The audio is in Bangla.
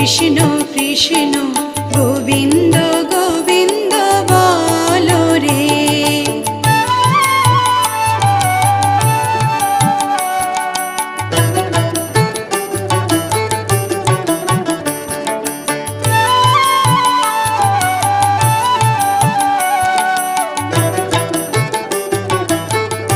কৃষ্ণ কৃষ্ণ গোবিন্দ